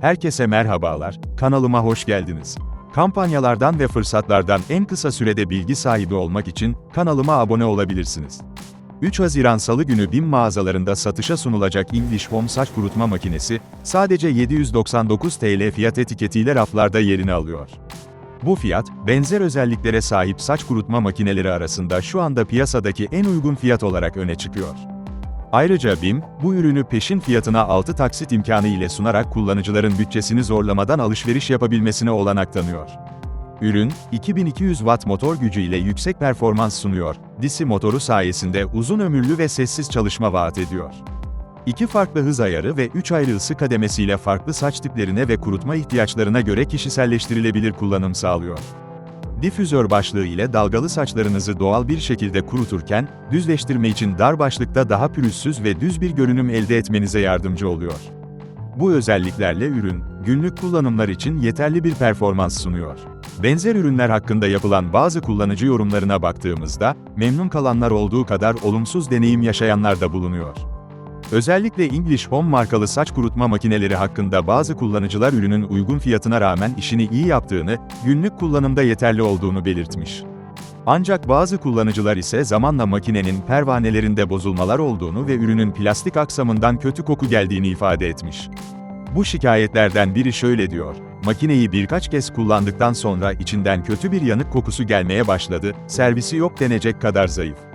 Herkese merhabalar, kanalıma hoş geldiniz. Kampanyalardan ve fırsatlardan en kısa sürede bilgi sahibi olmak için kanalıma abone olabilirsiniz. 3 Haziran Salı günü BİM mağazalarında satışa sunulacak English Home saç kurutma makinesi, sadece 799 TL fiyat etiketiyle raflarda yerini alıyor. Bu fiyat, benzer özelliklere sahip saç kurutma makineleri arasında şu anda piyasadaki en uygun fiyat olarak öne çıkıyor. Ayrıca BİM, bu ürünü peşin fiyatına 6 taksit imkanı ile sunarak kullanıcıların bütçesini zorlamadan alışveriş yapabilmesine olanak tanıyor. Ürün, 2200 watt motor gücü ile yüksek performans sunuyor, DC motoru sayesinde uzun ömürlü ve sessiz çalışma vaat ediyor. İki farklı hız ayarı ve 3 ayrı ısı kademesiyle farklı saç tiplerine ve kurutma ihtiyaçlarına göre kişiselleştirilebilir kullanım sağlıyor. Difüzör başlığı ile dalgalı saçlarınızı doğal bir şekilde kuruturken, düzleştirme için dar başlıkta daha pürüzsüz ve düz bir görünüm elde etmenize yardımcı oluyor. Bu özelliklerle ürün, günlük kullanımlar için yeterli bir performans sunuyor. Benzer ürünler hakkında yapılan bazı kullanıcı yorumlarına baktığımızda, memnun kalanlar olduğu kadar olumsuz deneyim yaşayanlar da bulunuyor. Özellikle English Home markalı saç kurutma makineleri hakkında bazı kullanıcılar ürünün uygun fiyatına rağmen işini iyi yaptığını, günlük kullanımda yeterli olduğunu belirtmiş. Ancak bazı kullanıcılar ise zamanla makinenin pervanelerinde bozulmalar olduğunu ve ürünün plastik aksamından kötü koku geldiğini ifade etmiş. Bu şikayetlerden biri şöyle diyor, makineyi birkaç kez kullandıktan sonra içinden kötü bir yanık kokusu gelmeye başladı, servisi yok denecek kadar zayıf.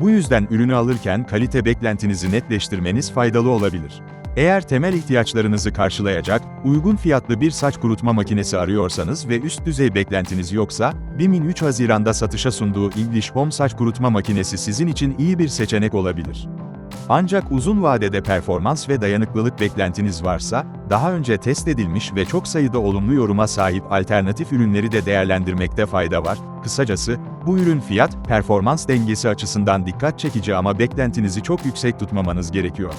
Bu yüzden ürünü alırken kalite beklentinizi netleştirmeniz faydalı olabilir. Eğer temel ihtiyaçlarınızı karşılayacak, uygun fiyatlı bir saç kurutma makinesi arıyorsanız ve üst düzey beklentiniz yoksa, BİM'in 3 Haziran'da satışa sunduğu English Home saç kurutma makinesi sizin için iyi bir seçenek olabilir. Ancak uzun vadede performans ve dayanıklılık beklentiniz varsa, daha önce test edilmiş ve çok sayıda olumlu yoruma sahip alternatif ürünleri de değerlendirmekte fayda var. Kısacası, bu ürün fiyat, performans dengesi açısından dikkat çekici ama beklentinizi çok yüksek tutmamanız gerekiyor.